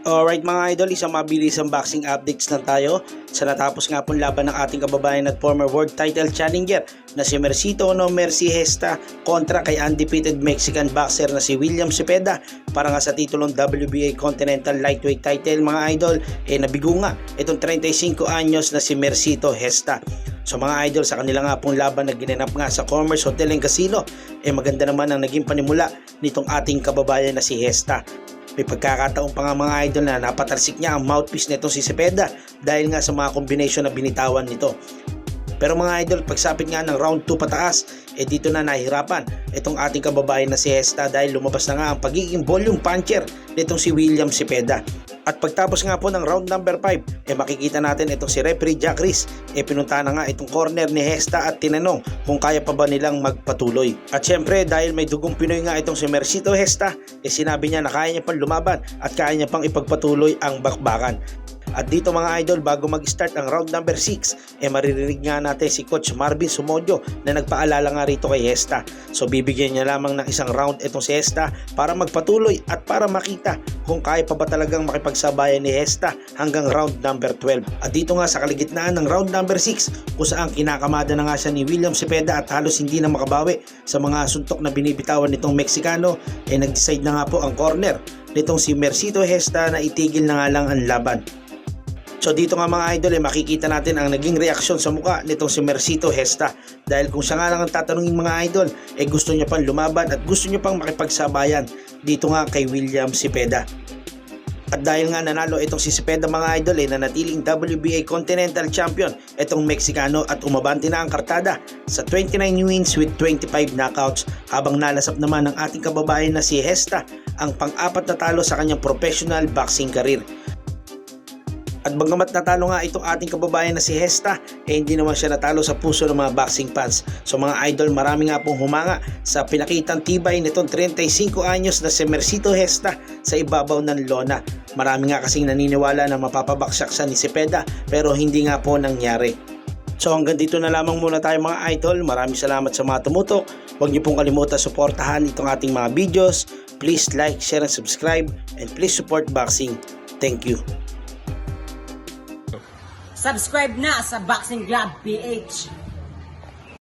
Alright mga idol, isang mabilis unboxing updates lang tayo. Sa natapos nga pong laban ng ating kababayan at former world title challenger na si Mercito No Mercy Hesta kontra kay undefeated Mexican boxer na si William Cepeda para nga sa titulong WBA Continental Lightweight title mga idol. Eh nabigo nga itong 35 anyos na si Mercito Hesta. So mga idol sa kanila nga pong laban na ginanap nga sa Commerce Hotel and Casino eh maganda naman ang naging panimula nitong ating kababayan na si Hesta may pagkakataon pa nga mga idol na napatarsik niya ang mouthpiece nito si Cepeda dahil nga sa mga kombinasyon na binitawan nito. Pero mga idol, pagsapit nga ng round 2 pataas, eh dito na nahirapan itong ating kababayan na si Hesta dahil lumabas na nga ang pagiging volume puncher nitong si William Cepeda. At pagtapos nga po ng round number 5, eh makikita natin itong si referee Jack Reese, eh pinunta na nga itong corner ni Hesta at tinanong kung kaya pa ba nilang magpatuloy. At syempre dahil may dugong Pinoy nga itong si Mercito Hesta, eh sinabi niya na kaya niya pang lumaban at kaya niya pang ipagpatuloy ang bakbakan. At dito mga idol, bago mag-start ang round number 6, eh maririnig nga natin si Coach Marvin Sumodio na nagpaalala nga rito kay Hesta. So bibigyan niya lamang ng isang round itong si Hesta para magpatuloy at para makita kung kaya pa ba talagang makipagsabayan ni Hesta hanggang round number 12. At dito nga sa kaligitnaan ng round number 6, kung saan kinakamada na nga siya ni William Cepeda at halos hindi na makabawi sa mga suntok na binibitawan nitong Meksikano, eh nag-decide na nga po ang corner nitong si Mercito Hesta na itigil na nga lang ang laban. So dito nga mga idol eh, makikita natin ang naging reaksyon sa mukha nitong si Mercito Hesta dahil kung siya nga lang ang tatanungin mga idol eh gusto niya pang lumaban at gusto niya pang makipagsabayan dito nga kay William Cepeda. At dahil nga nanalo itong si Cepeda mga idol eh nanatiling WBA Continental Champion itong Meksikano at umabante na ang kartada sa 29 wins with 25 knockouts habang nalasap naman ng ating kababayan na si Hesta ang pang-apat na talo sa kanyang professional boxing career. At bagamat natalo nga itong ating kababayan na si Hesta, eh hindi naman siya natalo sa puso ng mga boxing fans. So mga idol, marami nga pong humanga sa pinakitang tibay nitong 35 anyos na si Mercito Hesta sa ibabaw ng lona. Marami nga kasing naniniwala na mapapabaksak siya ni Cepeda pero hindi nga po nangyari. So hanggang dito na lamang muna tayo mga idol. Maraming salamat sa mga tumutok. Huwag niyo pong kalimutan suportahan itong ating mga videos. Please like, share, and subscribe. And please support boxing. Thank you. Subscribe na sa Boxing Club PH.